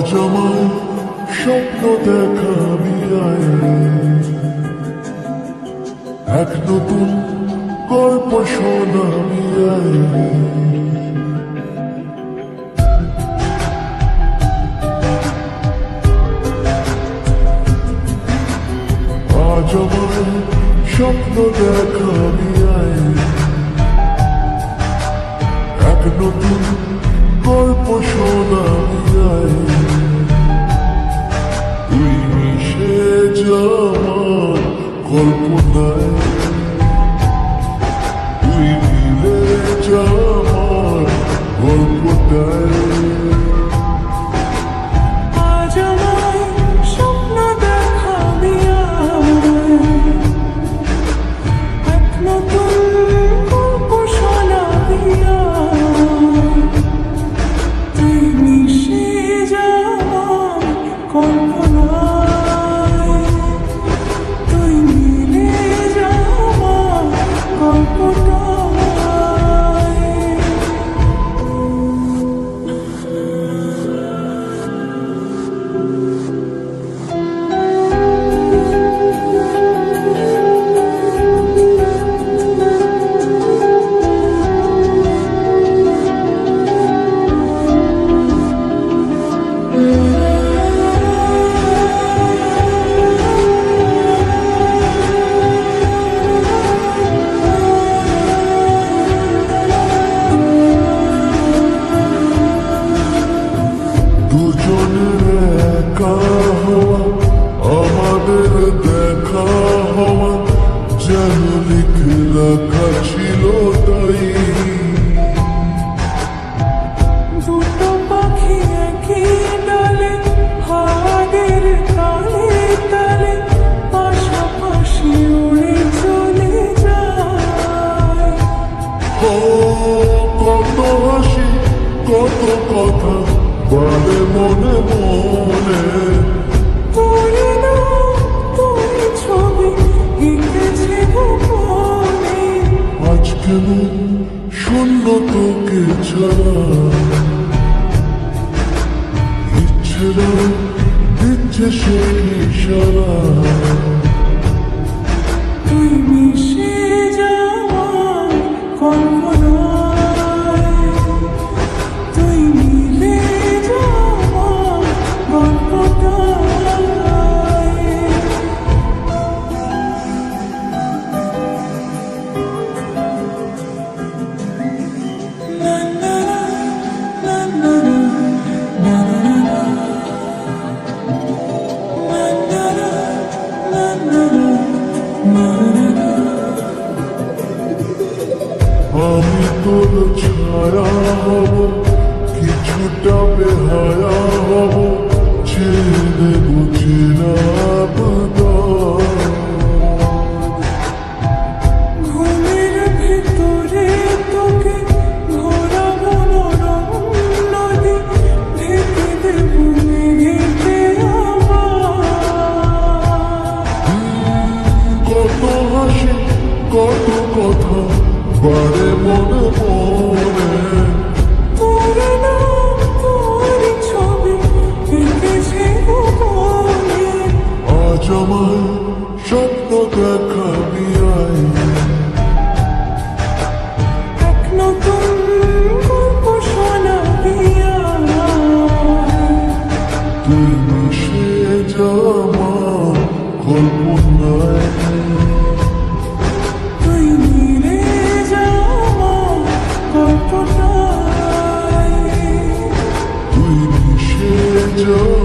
আমার স্বপ্ন দেখাবি এক নতুন গল্প শোনাবি আজ আমার স্বপ্ন দেখাবি এক নতুন গল্প শোনাবি যাওয়ার কল্পনায় তুই মিলে যাওয়ার গল্পটায় কথা বলে মনে মনে। তোরে না তোর ছবি এঁকেছে গোপনে। আজকে শূন্য তোকে ছাড়া। ইচ্ছে না দিচ্ছে সে ইশারা তুই মিশে যাওয়া আমি তোর ছায়া হব কিছুটা বেহায়া হব ছেড়ে দেব আমার কত হাসি কত কথা বারে মনে মনে আজ আমার স্বপ্ন দেখাবি আয়। তুই মিশে যাওয়া তুই মিশে যাওয়ার কল্পনায়